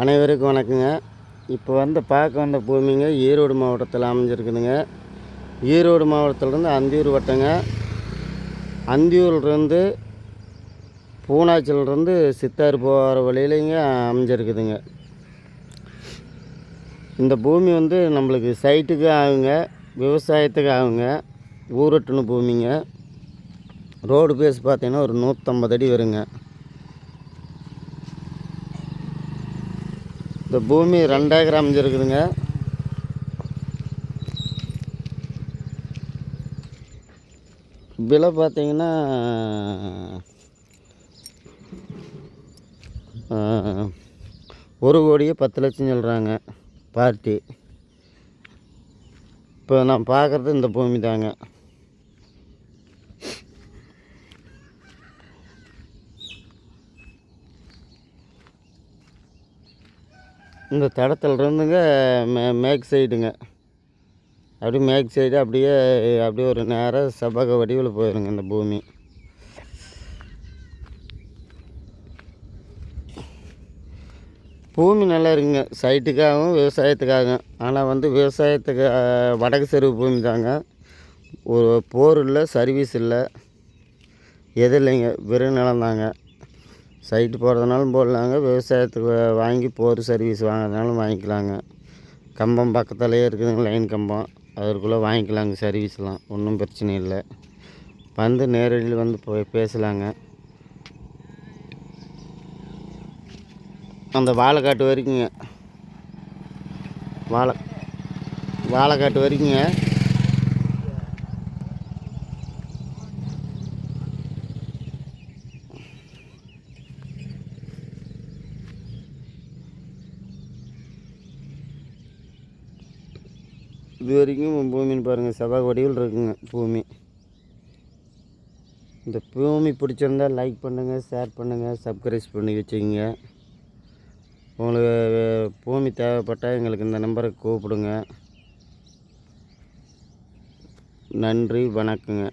அனைவருக்கும் வணக்கங்க. இப்போ வந்து பார்க்க வந்த பூமிங்க ஈரோடு மாவட்டத்தில் அமைஞ்சிருக்குதுங்க. ஈரோடு மாவட்டத்திலேருந்து அந்தியூர் வட்டங்க. அந்தியூர்லேருந்து பூனாச்சிலிருந்து சித்தார் போகிற வழியிலைங்க அமைஞ்சிருக்குதுங்க. இந்த பூமி வந்து நம்மளுக்கு சைட்டுக்கு ஆகுங்க விவசாயத்துக்கு ஆகுங்க. ஊரட்டுன்னு பூமிங்க. ரோடு பேஸ் பார்த்திங்கன்னா ஒரு நூற்றம்பது அடி வருங்க. இந்த பூமி ரெண்டு அமைஞ்சிருக்குதுங்க விலை பார்த்தீங்கன்னா ஒரு கோடியே பத்து லட்சம் சொல்கிறாங்க பார்ட்டி. இப்போ நான் பார்க்குறது இந்த பூமி தாங்க. இந்த தடத்துல இருந்துங்க மே மேக் சைடுங்க. அப்படியே மேக் சைடு அப்படியே அப்படியே ஒரு நேராக செவ்வக வடிவில் போயிருங்க இந்த பூமி. பூமி நல்லா இருக்குங்க. சைட்டுக்காகவும் விவசாயத்துக்காகவும் ஆனால் வந்து விவசாயத்துக்கு வடக்கு செருவு பூமி தாங்க. ஒரு போர் இல்லை சர்வீஸ் இல்லை. எது இல்லைங்க. வெறும் நிலம் தாங்க. சைட்டு போடுறதுனாலும் போடலாங்க. விவசாயத்துக்கு வாங்கி போர் சர்வீஸ் வாங்குறதுனாலும் வாங்கிக்கலாங்க. கம்பம் பக்கத்துலேயே இருக்குதுங்க லைன் கம்பம். அதற்குள்ளே வாங்கிக்கலாங்க சர்வீஸ்லாம். ஒன்றும் பிரச்சனை இல்லை. வந்து நேரடியில் வந்து போய் பேசலாங்க. அந்த வாழைக்காட்டு வரைக்குங்க. வாழை வாழைக்காட்டு வரைக்குங்க. இது வரைக்கும் பூமின்னு பாருங்கள் செவ்வாய் வடிவில் இருக்குங்க பூமி. இந்த பூமி பிடிச்சிருந்தா லைக் பண்ணுங்கள் ஷேர் பண்ணுங்கள் சப்ஸ்கிரைப் பண்ணி வச்சுக்கோங்க. உங்களுக்கு பூமி தேவைப்பட்டால் எங்களுக்கு இந்த நம்பருக்கு கூப்பிடுங்க. நன்றி வணக்கங்க.